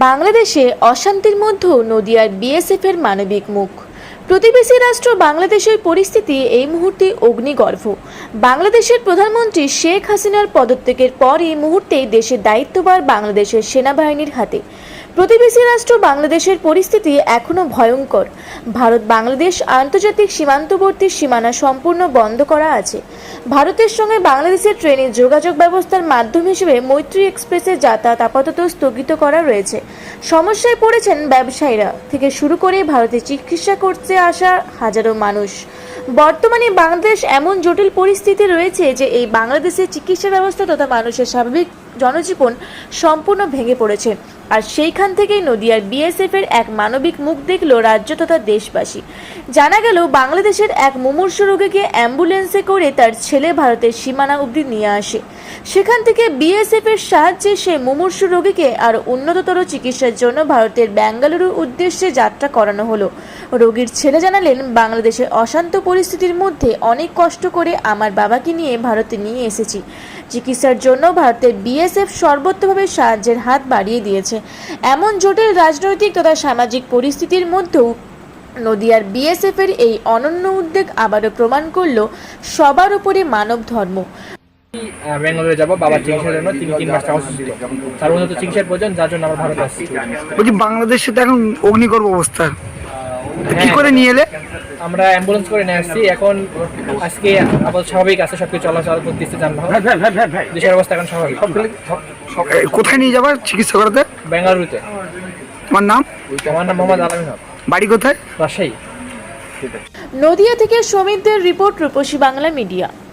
বাংলাদেশে অশান্তির মধ্যেও নদিয়ার বিএসএফ এর মানবিক মুখ। প্রতিবেশী রাষ্ট্র বাংলাদেশের পরিস্থিতি এই মুহূর্তে অগ্নিগর্ভ। বাংলাদেশের প্রধানমন্ত্রী শেখ হাসিনার পদত্যাগের পরই এই মুহূর্তে দেশের দায়িত্বভার বাংলাদেশের সেনাবাহিনীর হাতে। প্রতিবেশী রাষ্ট্র বাংলাদেশের পরিস্থিতি এখনও ভয়ঙ্কর। ভারত, বাংলাদেশ আন্তর্জাতিক সীমান্তবর্তী সীমানা সম্পূর্ণ বন্ধ করা আছে। ভারতের সঙ্গে বাংলাদেশের ট্রেনের যোগাযোগ ব্যবস্থার মাধ্যম হিসেবে মৈত্রী এক্সপ্রেসের যাতায়াত আপাতত স্থগিত করা রয়েছে। সমস্যায় পড়েছেন ব্যবসায়ীরা। থেকে শুরু করে ভারতে চিকিৎসা করতে আসা হাজারো মানুষ। বর্তমানে বাংলাদেশ এমন জটিল পরিস্থিতি রয়েছে যে এই বাংলাদেশের চিকিৎসা ব্যবস্থা তথা মানুষের স্বাভাবিক জনজীবন সম্পূর্ণ ভেঙে পড়েছে। আর সেইখান থেকেই নদিয়ার বিএসএফ এর এক মানবিক মুখ দেখল রাজ্য তথা দেশবাসী। জানা গেল, বাংলাদেশের এক মুমূর্ষ রোগীকে অ্যাম্বুলেন্সে করে তার ছেলে ভারতের সীমানা অবধি নিয়ে আসে। সেখান থেকে বিএসএফ এর সাহায্যে সে মুমূর্ষ রোগীকে আরও উন্নততর চিকিৎসার জন্য ভারতের বেঙ্গালুরুর উদ্দেশ্যে যাত্রা করানো হলো। রোগীর ছেলে জানালেন বাংলাদেশের অশান্ত পরিস্থিতির মধ্যে অনেক কষ্ট করে আমার বাবাকে নিয়ে ভারতে নিয়ে এসেছি। চিকিৎসার জন্য ভারতের বিএসএফ সর্বত্রভাবে সাহায্যের হাত বাড়িয়ে দিয়েছে। এমন জটিল রাজনৈতিক তথা সামাজিক পরিস্থিতির মধ্যেও নদিয়ার বিএসএফ এর এই অনন্য উদ্যোগ আবারও প্রমাণ করল সবার উপরে মানব ধর্ম। ব্যাঙ্গালোরে যাব বাবার চিকিৎসার জন্য তিন তিন মাস অসুস্থ। তার উন্নত চিকিৎসার প্রয়োজন যার জন্য আমার ভারত আসছে। বলছি বাংলাদেশে তো এখন অগ্নিগর্ভ অবস্থা। কি হ্যাঁ। করে নিয়ে এলে? আমরা অ্যাম্বুলেন্স করে নিয়ে আসছি। এখন আজকে আপাতত স্বাভাবিক আছে সবকিছু চলাচল করতেছে যানবাহন। দেশের অবস্থা এখন স্বাভাবিক। কোথায় নিয়ে যাবার চিকিৎসা করাতে? বেঙ্গালুরুতে। তোমার নাম? আমার নাম মোহাম্মদ আলমিন হক বাড়ি কোথায়? রাজশাহী। নদিয়া থেকে সমিতদের রিপোর্ট রূপসী বাংলা মিডিয়া।